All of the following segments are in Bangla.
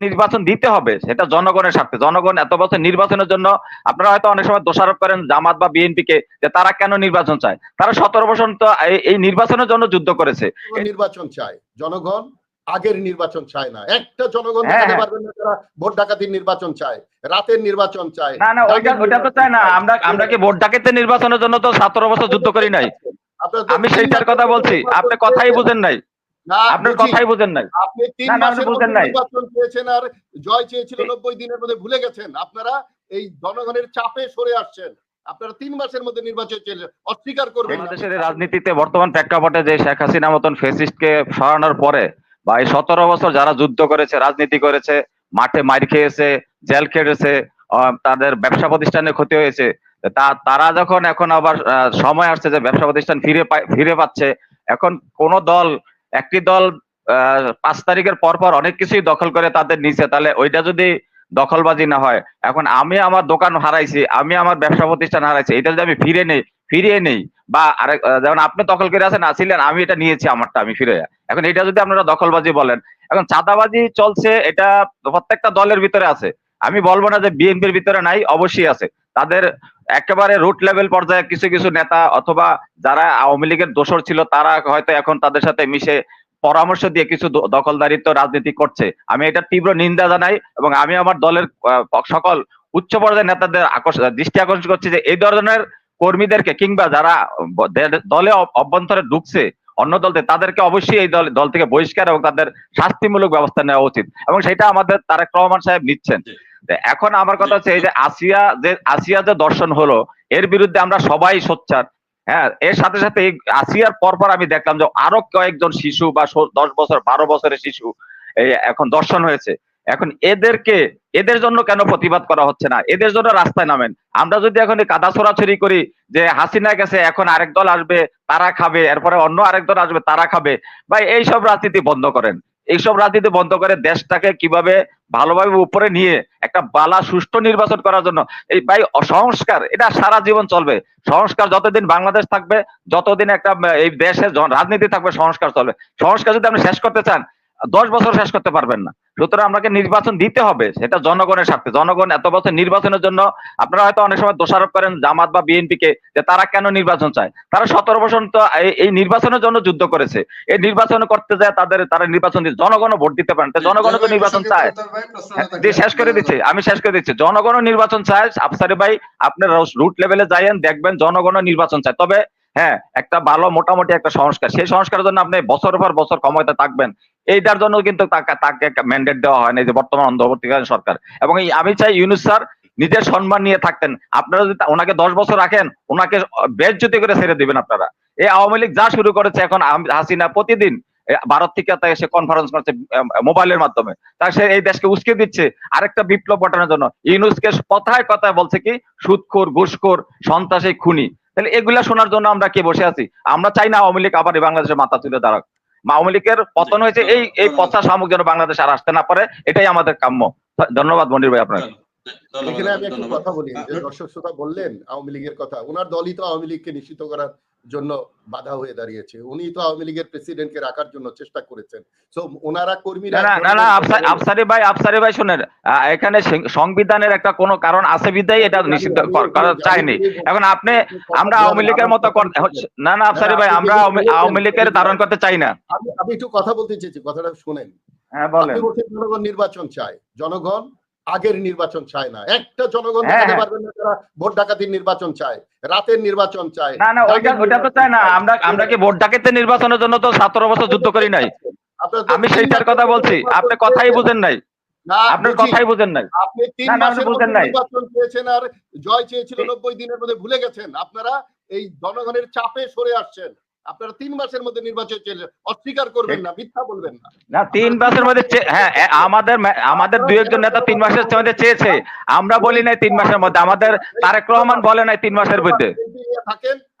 নির্বাচন দিতে হবে সেটা জনগণের স্বার্থে। জনগণ এত বছর নির্বাচনের জন্য আপনারা হয়তো অনেক সময় দোষারোপ করেন জামাত বা বিএনপি কে যে তারা কেন নির্বাচন চায়? তারা সতেরো বছর তো এই- নির্বাচনের জন্য যুদ্ধ করেছে। নির্বাচন চায়। জনগণ আগের নির্বাচন চায় না। একটা জনগণ হ্যাঁ, দেখাতে হ্যাঁ। পারবেন না যারা ভোট ডাকাতির নির্বাচন চায় রাতের নির্বাচন চায়। না না ওইটা ওইটা তো চায় না। আমরা আমরা কি ভোট ডাকাতে নির্বাচনের জন্য তো সতেরো বছর যুদ্ধ করি নাই? আমি সেইটার কথা বলছি। আপনি কথাই বুঝেন নাই। আপনার কথাই বুঝেন নাই। আপনি তিন না, না, আপনি মাসের বুঝেন মধ্যে নাই। নির্বাচন চেয়েছেন আর জয় চেয়েছিল নব্বই দিনের মধ্যে ভুলে গেছেন। আপনারা এই জনগণের চাপে সরে আসছেন। আপনারা তিন মাসের মধ্যে নির্বাচন অস্বীকার করবেন বাংলাদেশের রাজনীতিতে বর্তমান প্রেক্ষাপটে যে শেখ হাসিনা মতন ফেসিস্টকে সরানোর পরে বা এই সতেরো বছর যারা যুদ্ধ করেছে রাজনীতি করেছে মাঠে মার খেয়েছে জেল খেটেছে তাদের ব্যবসা প্রতিষ্ঠানে ক্ষতি হয়েছে তা তারা যখন এখন আবার সময় আসছে যে ব্যবসা প্রতিষ্ঠান ফিরে ফিরে পাচ্ছে এখন কোন দল একটি দল পাঁচ তারিখের পর পর অনেক কিছুই দখল করে তাদের নিচে, তাহলে ওইটা যদি দখলবাজি না হয়, এখন আমি আমার দোকান হারাইছি, আমি আমার ব্যবসা প্রতিষ্ঠান হারাইছি, এটা যদি আমি ফিরে নেই, ফিরিয়ে নেই, বা আরেক যেমন আপনি দখল করে আছেন, আসিলেন, আমি এটা নিয়েছি আমারটা, আমি ফিরে এখন এটা যদি আপনারা দখলবাজি বলেন, এখন চাঁদাবাজি চলছে, এটা প্রত্যেকটা দলের ভিতরে আছে। আমি বলব না যে বিএনপির ভিতরে নাই, অবশ্যই আছে। তাদের একেবারে রুট লেভেল পর্যায়ে কিছু কিছু নেতা অথবা যারা আওয়ামী লীগের দোষর ছিল, তারা হয়তো এখন তাদের সাথে মিশে পরামর্শ দিয়ে কিছু দখলদারিত্ব রাজনীতি করছে। আমি এটা তীব্র নিন্দা জানাই এবং আমি আমার দলের সকল উচ্চ পর্যায়ের নেতাদের আকর্ষণ দৃষ্টি আকর্ষণ করছি যে এই ধরনের কর্মীদেরকে কিংবা যারা দলে অভ্যন্তরে ঢুকছে অন্য দলতে, তাদেরকে অবশ্যই এই দল দল থেকে বহিষ্কার এবং তাদের শাস্তিমূলক ব্যবস্থা নেওয়া উচিত। এবং সেটা আমাদের তারেক রহমান সাহেব নিচ্ছেন। এখন আমার কথা হচ্ছে এই যে আসিয়া যে আসিয়া যে দর্শন হলো, এর বিরুদ্ধে আমরা সবাই সোচ্চার। হ্যাঁ এর সাথে সাথে এই আসিয়ার পর পর আমি দেখলাম যে আরও কয়েকজন শিশু বা দশ বছর, বারো বছরের শিশু এখন দর্শন হয়েছে। এখন এদেরকে, এদের জন্য কেন প্রতিবাদ করা হচ্ছে না? এদের জন্য রাস্তায় নামেন। আমরা যদি এখন কাদা ছড়াছড়ি করি যে হাসিনা গেছে, এখন আরেক দল আসবে, তারা খাবে, এরপরে অন্য আরেক দল আসবে, তারা খাবে, ভাই, এইসব রাজনীতি বন্ধ করেন। এইসব রাজনীতি বন্ধ করে দেশটাকে কীভাবে ভালোভাবে উপরে নিয়ে একটা বালা, সুষ্ঠু নির্বাচন করার জন্য। এই ভাই সংস্কার এটা সারা জীবন চলবে। সংস্কার যতদিন বাংলাদেশ থাকবে, যতদিন একটা, এই দেশের রাজনীতি থাকবে, সংস্কার চলবে। সংস্কার যদি আপনি শেষ করতে চান দশ বছর শেষ করতে পারবেন না। সুতরাং আপনাকে নির্বাচন দিতে হবে সেটা জনগণের স্বার্থে। জনগণ এত বছর নির্বাচনের জন্য আপনারা হয়তো অনেক সময় দোষারোপ করেন জামাত বা বিএনপি কে যে তারা কেন নির্বাচন চায়? তারা সতেরো বছর তো এই- নির্বাচনের জন্য যুদ্ধ করেছে। এই নির্বাচন করতে যায় তাদের তারা নির্বাচন দিচ্ছে জনগণও ভোট দিতে পারেন। তো জনগণও তো নির্বাচন চায়। হ্যাঁ, জি শেষ করে দিচ্ছে। আমি শেষ করে দিচ্ছি। জনগণও নির্বাচন চায়। আফসারি ভাই আপনার রুট লেভেলে যাইয়েন দেখবেন জনগণও নির্বাচন চায়। তবে হ্যাঁ একটা ভালো মোটামুটি একটা সংস্কার। সেই সংস্কারের জন্য আপনি বছর পর বছর ক্ষমতা থাকবেন। এইটার জন্য কিন্তু তাকে ম্যান্ডেট দেওয়া হয় না যে বর্তমান অন্তর্বর্তীকালীন সরকার। এবং আমি চাই ইউনুস স্যার নিজের সম্মান নিয়ে থাকতেন। আপনারা যদি ওনাকে দশ বছর রাখেন, ওনাকে বেশ বেজ্জতি করে ছেড়ে দিবেন আপনারা। এই আওয়ামী লীগ যা শুরু করেছে এখন হাসিনা প্রতিদিন ভারত থেকে তাই সে কনফারেন্স করছে মোবাইলের মাধ্যমে। তা সে এই দেশকে উস্কে দিচ্ছে। আরেকটা বিপ্লব ঘটানোর জন্য। ইউনুসকে কথায় কথায় বলছে কি সুদখোর ঘুষখোর, সন্ত্রাসী খুনি। তাহলে এগুলা শোনার জন্য আমরা কে বসে আছি? আমরা চাই না আওয়ামী লীগ আবার এই বাংলাদেশের মাথা তুলে দাঁড়াক। আওয়ামী লীগের পতন হয়েছে এই এই পচা শামুক যেন বাংলাদেশ আর আসতে না পারে এটাই আমাদের কাম্য। ধন্যবাদ মনির ভাই আপনাকে। এখানে আমি একটু কথা বলি যে দর্শক শ্রোতা বললেন আওয়ামী লীগের কথা ওনার দলই তো আওয়ামী লীগকে নিশ্চিত করার জন্য বাধা হয়ে দাঁড়িয়েছে। উনি তো আওয়ামী লীগের প্রেসিডেন্টকে রাখার জন্য চেষ্টা করেছেন। সো ওনারা কর্মীরা না না আফসারি ভাই আফসারি ভাই শুনেন এখানে সংবিধানের একটা কোনো কারণ আছে বিধায় এটা নিষিদ্ধ কর- চাইনি এখন আপনি আমরা আওয়ামী লীগের মতো না না আফসারি ভাই আমরা আওয়ামী- লীগের ধারণ করতে চাই না। আমি আমি একটু কথা বলতে চেয়েছি কথাটা শুনেন। হ্যাঁ বলেন। জনগণ নির্বাচন চায়। জনগণ আগের নির্বাচন চায় না। একটা জনগণ হ্যাঁ, দেখাতে হ্যাঁ। পারবেন না যারা ভোট ডাকাতির নির্বাচন চায় রাতের নির্বাচন চায়। না না ওইটা ওইটা তো চাই না। আমরা আমরা কি ভোট ডাকাতে নির্বাচনের জন্য তো সতেরো বছর যুদ্ধ করি নাই? আপনারা আমি সেইটার কথা বলছি। আপনি কথাই। বুঝেন নাই। না, আপনার কথাই বুঝেন নাই। আপনি তিন মাসের বুঝেন নাই। নির্বাচন চেয়েছেন আর জয় চেয়েছিল নব্বই দিনের মধ্যে ভুলে গেছেন। আপনারা এই জনগণের চাপে সরে আসছেন। আপনারা তিন মাসের মধ্যে নির্বাচন অস্বীকার করবেন না মিথ্যা বলবেন না। না তিন মাসের মধ্যে হ্যাঁ আমাদের আমাদের দুই একজন নেতা তিন মাসের মধ্যে চেয়েছে। আমরা বলি নাই তিন মাসের মধ্যে আমাদের তারেক রহমান বলে নাই তিন মাসের মধ্যে।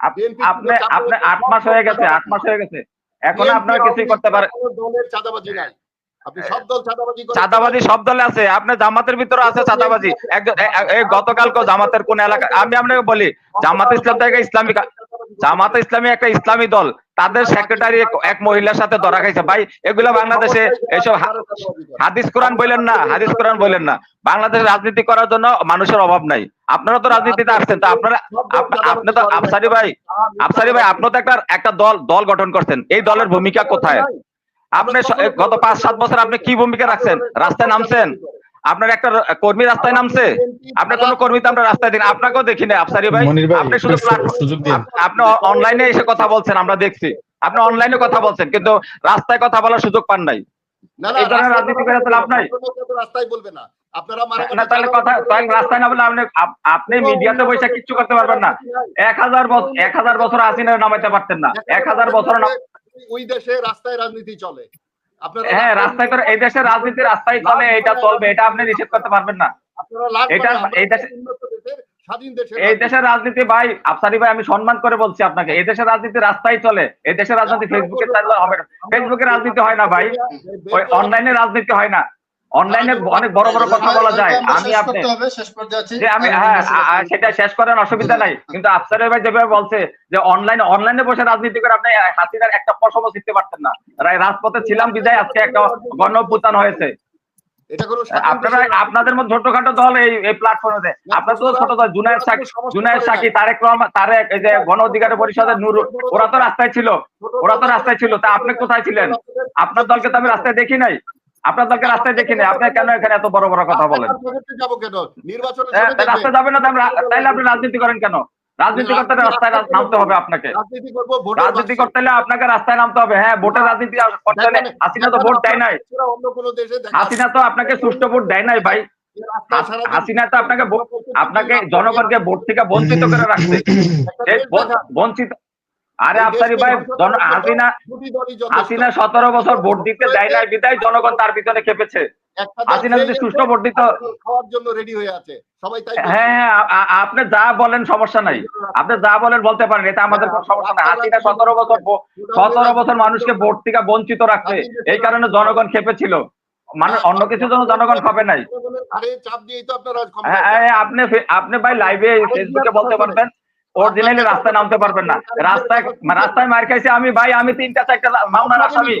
আপনি আপনি আট মাস হয়ে গেছে আট মাস হয়ে গেছে। এখন আপনারা কিছুই করতে পারে দলের চাঁদাবাজি নাই। সব চাঁদাবাজি সব দলে আছে। আপনার জামাতের ভিতরে আছে চাঁদাবাজি। গতকালকে জামাতের কোন এলাকা আমি আপনাকে বলি জামাত ইসলাম থেকে ইসলামিক জামাতে ইসলামী একটা ইসলামী দল। তাদের সেক্রেটারি এক মহিলার সাথে ধরা খাইছে। ভাই, এগুলো বাংলাদেশে এইসব হা- হাদিস কোরআন বললেন না, হাদিস কোরআন বললেন না। বাংলাদেশে রাজনীতি করার জন্য মানুষের অভাব নাই। আপনারা তো রাজনীতিতে আসছেন, তো আপনারা আপ- আপনি তো আফসারি ভাই আফসারি ভাই, আপনি তো একটা একটা দল দল গঠন করছেন। এই দলের ভূমিকা কোথায়? আপনি গত পাঁচ সাত বছর আপনি কি ভূমিকা রাখছেন? রাস্তায় নামছেন? আপনার একটা কর্মী রাস্তায় নামছে? আপনার কোন কর্মী তো আমরা রাস্তায় দিন আপনাকেও দেখি না আফসারি ভাই। আপনি শুধু সুযোগ দিন। আপনি অনলাইনে এসে কথা বলছেন আমরা দেখছি। আপনি অনলাইনে কথা বলছেন কিন্তু রাস্তায় কথা বলার সুযোগ পান নাই। না না এই ধরনের রাজনীতি করে তো লাভ নাই। রাস্তায় বলবে না। আপনারা না তাহলে কথা তাহলে রাস্তায় না বলে আপনি মিডিয়াতে বসে কিচ্ছু করতে পারবেন না। এক হাজার বছর এক হাজার বছর নামাইতে পারতেন না। এক হাজার বছর না ওই দেশে রাস্তায় রাজনীতি চলে। হ্যাঁ রাস্তায় এই দেশের রাজনীতি রাস্তায় চলে এটা চলবে এটা আপনি নিষেধ করতে পারবেন না। এটা- এই দেশে- দেশের এই দেশের রাজনীতি ভাই আফসারি ভাই আমি সম্মান করে বলছি আপনাকে এই দেশের রাজনীতি রাস্তায় চলে এই দেশের রাজনীতি ফেসবুকে হবে না। ফেসবুকে রাজনীতি হয় না ভাই। অনলাইনে রাজনীতি হয় না। অনলাইনে অনেক বড় বড় কথা বলা যায়। আমি আপনি যে আমি হ্যাঁ সেটা শেষ করেন অসুবিধা নাই। কিন্তু আফসার ভাই যেভাবে বলছে যে অনলাইনে অনলাইনে বসে রাজনীতি করে আপনি হাসিনার একটা পশম শিখতে পারতেন না। রাজপথে ছিলাম বিদায় আজকে একটা গণ অভ্যুত্থান হয়েছে আপনারা আপনাদের মধ্যে ছোটখাটো দল এই এই প্ল্যাটফর্মে আপনার তো ছোট দল জুনায়দ সাকি জুনায়দ সাকি তারেক রহমান তারেক এই যে গণ অধিকার পরিষদের নূর ওরা তো রাস্তায় ছিল। ওরা তো রাস্তায় ছিল। তা আপনি কোথায় ছিলেন? আপনার দলকে তো আমি রাস্তায় দেখি নাই। আপনার দলকে রাস্তায় দেখি নাই। আপনি কেন এখানে এত বড় বড় কথা বলেন? রাজনীতিতে যাব কেন? নির্বাচনে হ্যাঁ। রাস্তায় যাবেন না আপনি রাজনীতি করেন কেন? রাজনীতি করতে রাস্তায় নামতে হবে আপনাকে। রাজনীতি। করতে হলে আপনাকে রাস্তায় নামতে হবে। হ্যাঁ ভোটের রাজনীতি করতে হলে হাসিনা তো ভোট দেয় নাই। হাসিনা তো আপনাকে সুষ্ঠু ভোট দেয় নাই ভাই। হাসিনা তো আপনাকে আপনাকে জনগণকে ভোট থেকে বঞ্চিত করে রাখছে। বঞ্চিত আরে এই আফসারি ভাই হাসিনা। হাসিনা সতেরো বছর ভোট দিতে দেয় নাই বিদায় জনগণ তার পিছনে খেপেছে। হাসিনা যদি সুষ্ঠু ভোট দিত খাওয়ার জন্য রেডি হয়ে আছে। সবাই তাই হ্যাঁ হ্যাঁ আপনি যা বলেন সমস্যা নাই। আপনি যা বলেন বলতে পারেন এটা আমাদের কোনো সমস্যা নাই। হাসিনা সতেরো বছর সতেরো বছর মানুষকে ভোট থেকে বঞ্চিত রাখছে এই কারণে জনগণ খেপেছিল। মানে অন্য কিছুর জন্য জনগণ খাবে নাই। আরে চাপ দিয়েই তো আপনারা ক্ষমতা হ্যাঁ, হ্যাঁ, আপনি আপনি ভাই লাইভে ফেসবুকে বলতে পারবেন অরিজিনালি রাস্তায় নামতে পারবেন না। রাস্তায় রাস্তায় মার খাইছে আমি ভাই আমি তিনটা চারটা মামলার আসামি।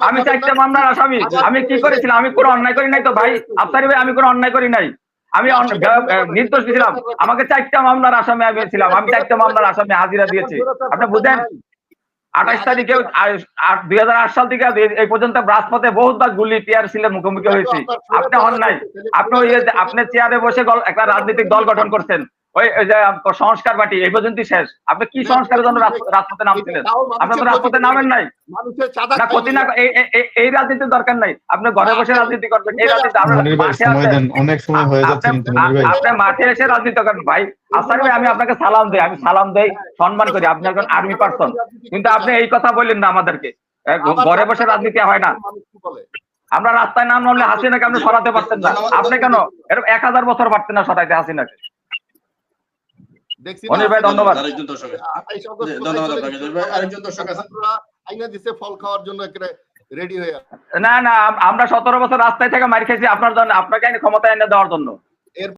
আমি চারটা মামলার আসামি। আমি কি করেছিলাম? আমি কোনো অন্যায় করি নাই তো ভাই? আফসারি ভাই আমি কোনো অন্যায় করি নাই। আমি গ- আহ, নির্দোষ ছিলাম আমাকে চারটা মামলার আসামি আমি ছিলাম আমি চারটা মামলার আসামি হাজিরা দিয়েছি। আপনি বুঝেন? আঠাশ তারিখে দুই হাজার আট সাল থেকে এই- পর্যন্ত রাজপথে বহুতবার গুলি টিয়ার সিলের মুখোমুখি হয়েছি। আপনি নাই আপনি আপনি চেয়ারে বসে একটা রাজনৈতিক দল গঠন করছেন। ওই সংস্কার পার্টি এই পর্যন্তই শেষ আপনি কি সংস্কারের জন্য রাজপথে নামছিলেন আপনি তো রাজপথে নামেন নাই ক্ষতি না এই রাজনীতির দরকার নাই আপনি ঘরে বসে রাজনীতি করবেন এই রাজনীতি আপনার মনির ভাই মাঠে সময় আছেন দেন অনেক সময় হয়ে যাচ্ছে আপনি কিন্তু মনির ভাই আপনি মাঠে এসে রাজনীতি করেন ভাই আসার আমি আপনাকে সালাম দেই আমি সালাম দেই সম্মান করি আপনি একজন আর্মি পার্সন কিন্তু আপনি এই কথা বললেন না আমাদেরকে ঘরে বসে রাজনীতি হয় না আমরা রাস্তায় নাম নামলে হাসিনাকে আপনি সরাতে পারতেন না আপনি কেন এরকম এক হাজার বছর পারতেন না সরাইতে হাসিনাকে দেখছি মনির না, ভাই, ধন্যবাদ। আরেকজন দর্শক আছে। আঠাইশ অগস্ট জি, কোথায় ধন্যবাদ আপনাকে। আরেকজন দর্শক আছে। আইনা দিছে ফল খাওয়ার জন্য একেবারে রেডি হয়ে না না আমরা সতেরো বছর রাস্তায় থেকে মারি খেয়েছি আপনার জন্য আপনাকে ক্ষমতা এনে দেওয়ার জন্য